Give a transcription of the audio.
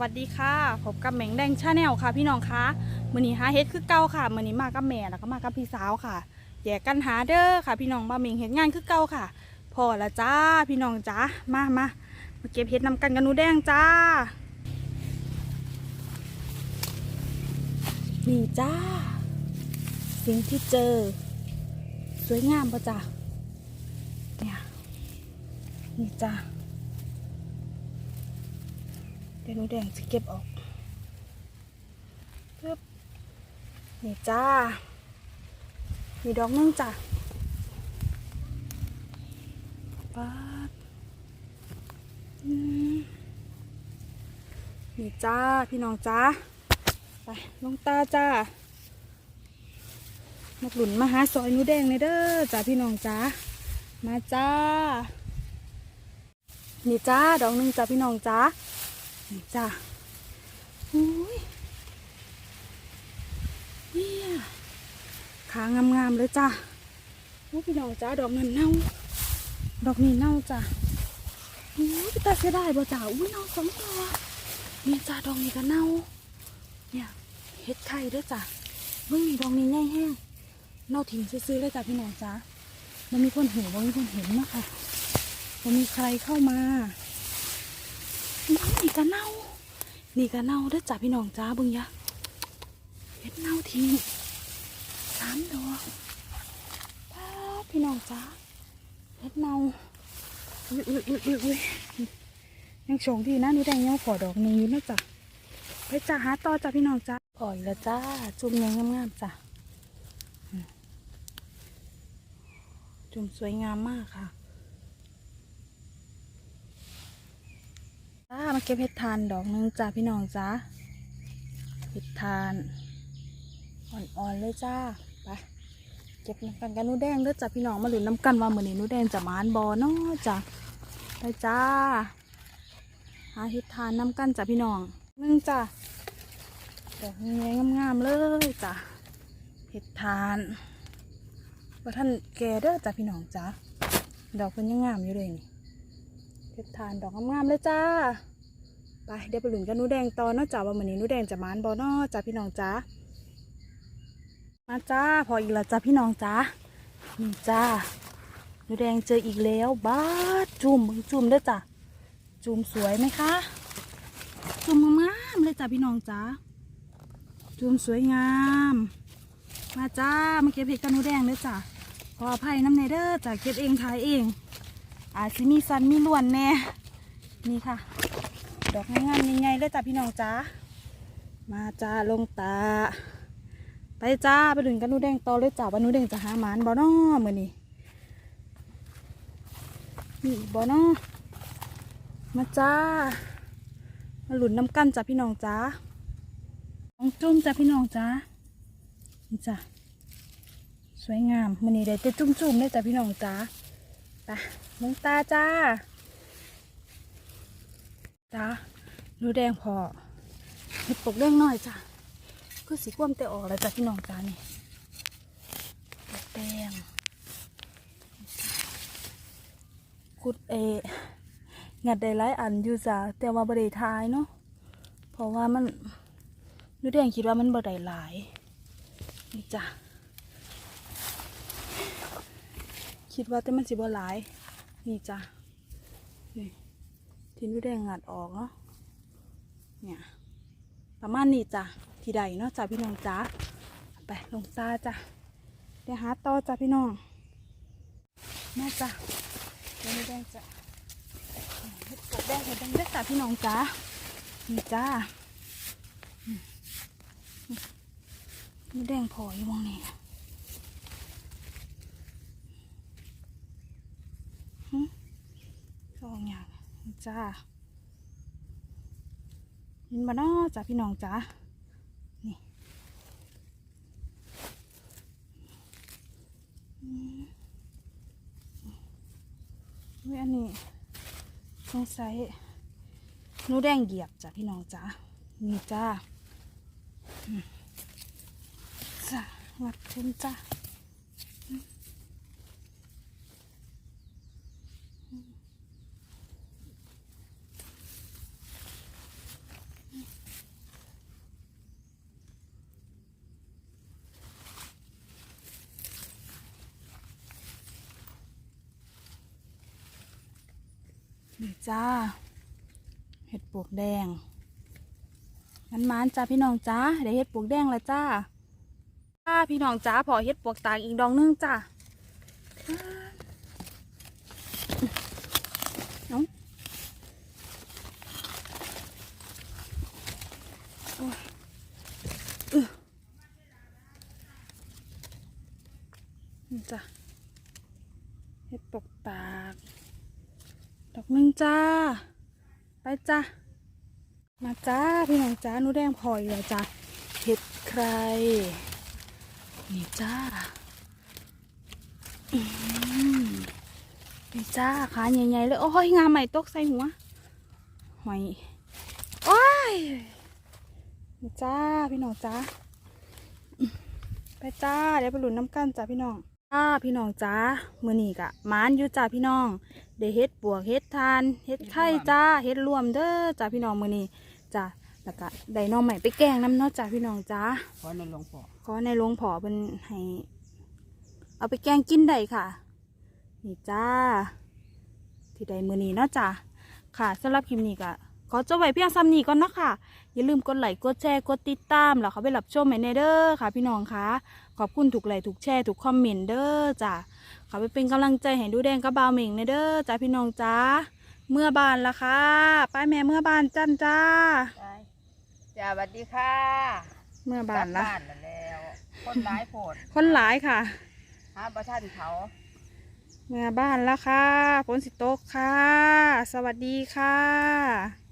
วัสดีค่ะพบกับแหม่งแดงชาแนลค่ะ พี่น้องคะมือนี้หาเฮ็ดคือเก่าค่ะมือนี้มากับแม่แล้วก็มากับพี่สาวค่ะแยกกันหาเด้อค่ะ พี่น้องบ่าเม่งเฮ็ดงานคือเก่าค่ะพอละจ้าพี่น้องจ้ามามามาเก็บเฮ็ดนำกันกันนูแดงจ้านี่จ้า สิ่งที่เจอ สวยงามปะจ้าเนี่ยนี่จ้า เดี๋ยวหนูแดงจะเก็บออกปึ๊บนี่จ้ามีดอกนึ่งจ้ะป๊าดนี่จ้าพี่น้องจ้าไปลงตาจ้ามาหลุนมาหาซอยนูแดงเลยเด้อจ้าพี่น้องจ้ามาจ้านี่จ้าดอกหนึงจ้าพี่น้องจ้า นี่จ้าอุ้ยเนี่ยขางามๆเลยจ้าโอ้พี่น้องจ้าดอกนั้นเน่า ดอกนี้เน่าจ้าอุ้ยพี่ตาเสียดายบ่จ้าอุ้ยเน่าสองตัวนี่จ้าดอกนี้ก็เน่า เนี่ยเฮ็ดไข่ด้วยจ้าเมื่อมีดอกนี้แห้งแห้งเน่าทิ้งซื้อๆเลยจ้าพี่น้องจ้ามันมีคนเห็นบ่มีคนเห็นนะคะมันมีใครเข้ามา ก็เน่า นี่ก็เน่าเด้อจ้ะพี่น้องจ้าบึงยะเฮ็ดเน่าทิ้งสามดอกป้าดพี่น้องจ้าเฮ็ดเน่าอุ้ยอุ้ยอุ้ยอุ้ยยังโชงดีนะหนูแดงยังขอดอกหนึงอยู่นะจ้ะไปจ้าหาต่อจ้ะพี่น้องจ้าอ่อยล้วจ้า จุ่มยังงามๆจ้ะจุ่มสวยงามมากค่ะ จ้า มาเก็บเห็ดทานดอกหนึงจ้าพี่น้องจ้าเห็ดทานอ่อนๆเลยจ้าไปเก็บน้ำกันกันนูแดงเด้อจ้าพี่น้องมาหลุนน้ำกันว่ามือนี้นูแดงจะมานบอเนาะจ้าไปจ้าหาเห็ดทานน้ำกันจ้าพี่น้องนึงจ้าดอกนี้งามๆเลยจ้าเห็ดทานว่าท่านแกเด้อจ้าพี่น้องจ้าดอกมันยังงามอยู่เลยนี่เพชรทานดอกงามๆเลยจ้า ไปเดี๋ยวไปหลุนกันนูแดงตอนนาะจ้าว่ามือนี้นูแดงจะมานบอนาะจ้าพี่น้องจ้ามาจ้าพออีกแล้วจ้าพี่น้องจ้านี่จ้านูแดงเจออีกแล้วบ้าจุ่มจุ่มเด้อจ้าจุ่มสวยไหมคะ จุ่มงามเลยจ้าพี่น้องจ้าจุ่มสวยงาม มาจ้ามาเก็บเห็ดกันนูแดงเด้อจ้าขออภัยน้ำในเด้อจ้าเก็บเองถ่ายเองอาจสิมีสันมีล้วนแน่นี่ค่ะ ดอกงามๆใหญ่ๆเลยจ้ะพี่น้องจ้ามาจ้าลงตา ไปจ้าไปดึงกันนูแดงต่อเลยจ้าว่าหนูแดงจะหาหมานบ่น้อมือนี่นี่บ่น้อมาจ้า มาหลุนน้ำกันจ้ะพี่น้องจ้าน้องจุ้มจ้ะพี่น้องจ้านี่จ้ะสวยงามมือนี้ได้แต่จุ้มๆเลยจ้ะพี่น้องจ้าไปมองตาจ้า จ้าดูแดงพอเห็ดปกแดงหน่อยจ้าคือสีควมแต่ออกแล้วจ้ะพี่น้องจ้านี่เห็ดแดงกุดเองัดได้หลายอันอยู่จ้าแต่ว่าบริทายเนาะเพราะว่ามันดูแดงคิดว่ามันบริหลายนี่จ้าคิดว่าแต่มันสิบ่หลาย นี่จ้ะนี่ ทิ้นดูแดงงัดออกเนาะเนี่ยประมาณนี้จ้ะที่ใดเนาะจ้ะพี่น้องจ้าไปลงตาจ้ะเดี๋ยวหาต่อจ้ะพี่น้องแม่จ้ะเดี๋ยวดูแดงจ้ะเฮ็ดปกแดงเห็ดแดงเด้จ้ะพี่น้องจ้านี่จ้าอืมดูแดงพออยู่มองนี่องอย่าง จ้าเห็นบ้านาจ้าพี่น้องจ้านี่อืมเว้ยอันนี้สงสัยนูแดงเหยียบจ้ะพี่น้องจ้านี่จ้าจ้างัดขึ้นจ้า นี่จ้า เห็ดปวกแดงมันมานจ้าพี่น้องจ้าได้เห็ดปวกแดงล้วจ้าจ้าพี่น้องจ้าพอเห็ดปวกตากอีกดองนึงจ้าเอาโอ้อื้อนี่จ้าเห็ดปวกตาก ดอกหนึ่งจ้า ไปจ้ามาจ้าพี่น้องจ้าหนูแดงพออีกแล้วจ้าเห็ดใคร นี่จ้าอืมนี่จ้าขาใหญ่ๆเลยโอ้ยงามใหม่ตกใส่หัวหอยโอ้ยนี่จ้าพี่น้องจ้าไปจ้าเดี๋ยวไปหลุนน้ำกันจ้าพี่น้อง จ้าพี่น้องจ้ามือนี่กะหมานอยู่จ้าพี่น้องได้เฮ็ดบวกเฮ็ดทานเฮ็ดไข่จ้าเฮ็ดรวมเด้อจ้าพี่น้องมื้อนี้จ้าแล้วก็ได้หน้องใหม่ไปแกงน้ำเนาะจ้าพี่น้องจ้าขอในหลวงพ่อก็ในหลวงพ่อเพิ่นให้เอาไปแกงกินได้ค่ะ นี่จ้า ที่ได้มื้อนี้เนาะจ้าค่ะสำหรับคลิปนี้ก็ข อจบไว้เพียงซ้ำนี้ก่อนเนาะค่ะ อย่าลืมกดไลค์กดแชร์กดติดตามแล้วเขาไปรับชมให้แน่เด้อค่ะ พี่น้องค่ะขอบคุณทุกไลค์ทุกแชร์ทุกคอมเมนต์เด้อจ้าเขาไปเป็นกำลังใจให้ดูแดงกับบาวเหม่งในเด้อจ้าพี่น้องจ้าเมื่อบานละค่ะป้ายแม่เมื่อบานจันจ้าได้จ้าสวัสดีค่ะ เมื่อบากลันบละบ้านแล้ว คนร้ายโผดคนหลายค่ะหาประท่านเขาเมื่อบ้านละค่ะฝนสิตกค่ะ สวัสดีค่ะ